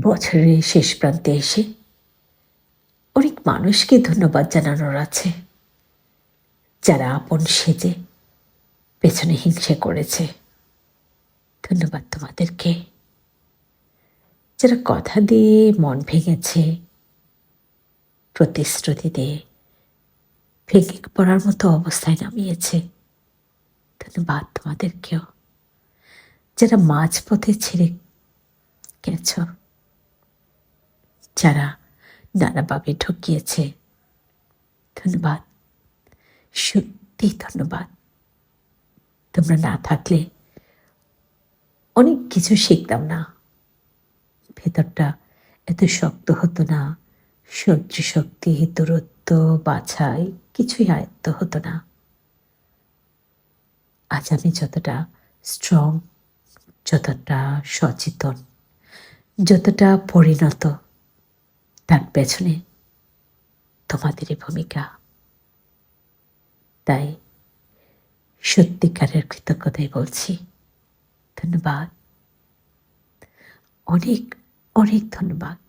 বছরের শেষ প্রান্তে এসে অনেক মানুষকে ধন্যবাদ জানানোর আছে। যারা আপন সেজে পেছনে হিংসে করেছে। ধন্যবাদ তোমাদেরকে। যারা কথা দিয়ে মন ভেঙেছে, প্রতিশ্রুতি দিয়ে ভেঙে পড়ার মতো অবস্থায় নামিয়েছে, ধন্যবাদ তোমাদেরকেও। যারা মাঝপথে ছেড়ে গেছ যারা নানাভাবে ঠকিয়েছে। ধন্যবাদ। সত্যি ধন্যবাদ। তোমরা না থাকলে অনেক কিছু শিখতাম না। ভেতরটা এত শক্ত হতো না। সহ্য শক্তি, দূরত্ব, বাছাই কিছুই আয়ত্ত হতো না। আজ আমি যতটা স্ট্রং যতটা সচেতন, যতটা পরিণত তার পেছনে তোমাদের ভূমিকা। তাই সত্যিকারের কৃতজ্ঞতাই বলছি। ধন্যবাদ। অনেক অনেক ধন্যবাদ।